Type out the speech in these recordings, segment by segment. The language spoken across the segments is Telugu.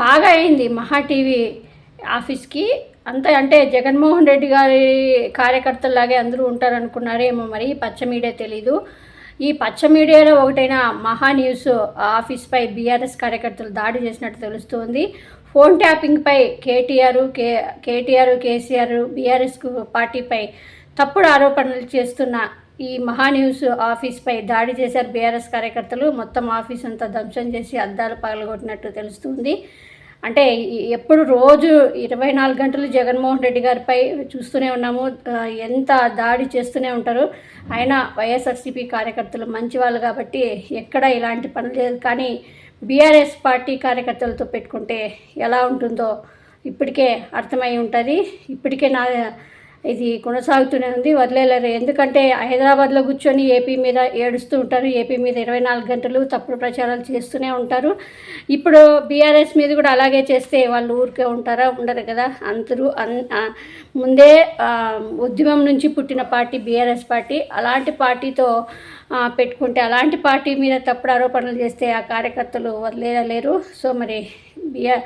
బాగా అయింది మహా టీవీ ఆఫీస్కి. అంత అంటే జగన్మోహన్ రెడ్డి గారి కార్యకర్తల్లాగే అందరూ ఉంటారనుకున్నారేమో మరి పచ్చ మీడియా తెలీదు. ఈ పచ్చ మీడియాలో ఒకటైన మహా న్యూస్ ఆఫీస్పై బీఆర్ఎస్ కార్యకర్తలు దాడి చేసినట్టు తెలుస్తోంది. Phone ట్యాపింగ్పై KTR K KTR KCR BRS పార్టీపై తప్పుడు ఆరోపణలు చేస్తున్న ఈ మహా న్యూస్ ఆఫీస్పై దాడి చేశారు బీఆర్ఎస్ కార్యకర్తలు. మొత్తం ఆఫీస్ అంతా ధ్వంసం చేసి అద్దాలు పగలగొట్టినట్టు తెలుస్తుంది. అంటే ఎప్పుడు రోజు ఇరవై నాలుగు గంటలు జగన్మోహన్ రెడ్డి గారిపై చూస్తూనే ఉన్నాము. ఎంత దాడి చేస్తూనే ఉంటారు. అయినా వైఎస్ఆర్సీపీ కార్యకర్తలు మంచి వాళ్ళు కాబట్టి ఎక్కడ ఇలాంటి పనులు లేదు కానీ బీఆర్ఎస్ పార్టీ కార్యకర్తలతో పెట్టుకుంటే ఎలా ఉంటుందో ఇప్పటికే అర్థమై ఉంటుంది. ఇప్పటికే నా ఇది కొనసాగుతూనే ఉంది. వదిలేలేరు ఎందుకంటే హైదరాబాద్లో కూర్చొని ఏపీ మీద ఏడుస్తూ ఉంటారు. ఏపీ మీద ఇరవై నాలుగు గంటలు తప్పుడు ప్రచారాలు చేస్తూనే ఉంటారు. ఇప్పుడు బీఆర్ఎస్ మీద కూడా అలాగే చేస్తే వాళ్ళు ఊరికే ఉంటారా? ఉండరు కదా. అందరూ అన్ ముందే ఉద్యమం నుంచి పుట్టిన పార్టీ బీఆర్ఎస్ పార్టీ. అలాంటి పార్టీతో పెట్టుకుంటే అలాంటి పార్టీ మీద తప్పుడు ఆరోపణలు చేస్తే ఆ కార్యకర్తలు వదిలేయలేరు. సో మరి బిఆర్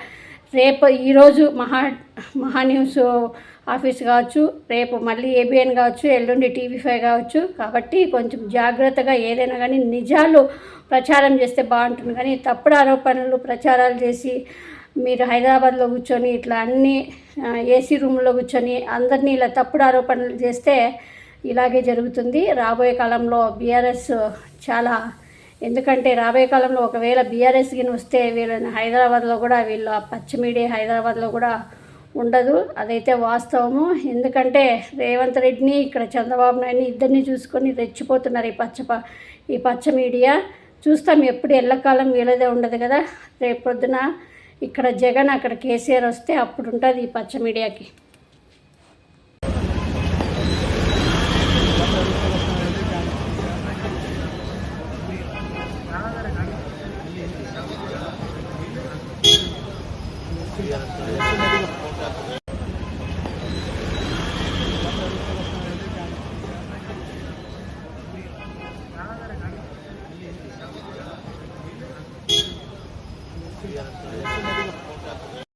రేపు ఈరోజు మహా మహా న్యూస్ ఆఫీస్ కావచ్చు రేపు మళ్ళీ ఏబిఎన్ కావచ్చు ఎల్లుండి టీవీ ఫైవ్ కావచ్చు. కాబట్టి కొంచెం జాగ్రత్తగా ఏదైనా కానీ నిజాలు ప్రచారం చేస్తే బాగుంటుంది. కానీ తప్పుడు ఆరోపణలు ప్రచారాలు చేసి మీరు హైదరాబాద్లో కూర్చొని ఇట్లా అన్ని ఏసీ రూమ్లో కూర్చొని అందరినీ ఇలా తప్పుడు ఆరోపణలు చేస్తే ఇలాగే జరుగుతుంది. రాబోయే కాలంలో బీఆర్ఎస్ చాలా ఎందుకంటే రాబోయే కాలంలో ఒకవేళ బీఆర్ఎస్ గిని వస్తే వీళ్ళని హైదరాబాద్లో కూడా వీళ్ళు ఆ హైదరాబాద్లో కూడా ఉండదు. అదైతే వాస్తవము. ఎందుకంటే రేవంత్ రెడ్డిని ఇక్కడ చంద్రబాబు నాయుడిని ఇద్దరిని చూసుకొని రెచ్చిపోతున్నారు ఈ పచ్చ ఈ పచ్చ మీడియా. చూస్తాం ఎప్పుడు ఎల్లకాలం వీలదే ఉండదు కదా. రేపు పొద్దున ఇక్కడ జగన్ అక్కడ కేసీఆర్ వస్తే అప్పుడు ఉంటుంది ఈ పచ్చ మీడియాకి.